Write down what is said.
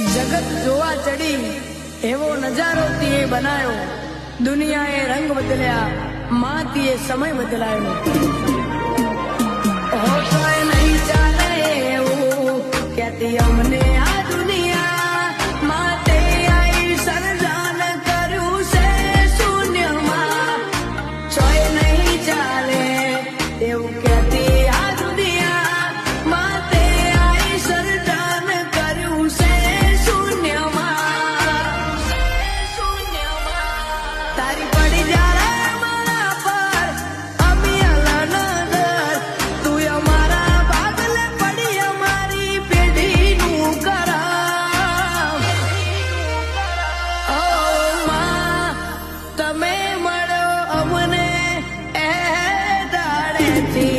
જગત જોવા ચડી, એવો નજારો તીએ બનાવ્યો દુનિયાએ રંગ બદલ્યા, માં તીએ સમય બદલાયો. નહીં આ દુનિયા. માટે આઈ સર્જન કર્યું શૂન્યમાં. ચોય નહીં ચાલે એવું सामने दाड़े थी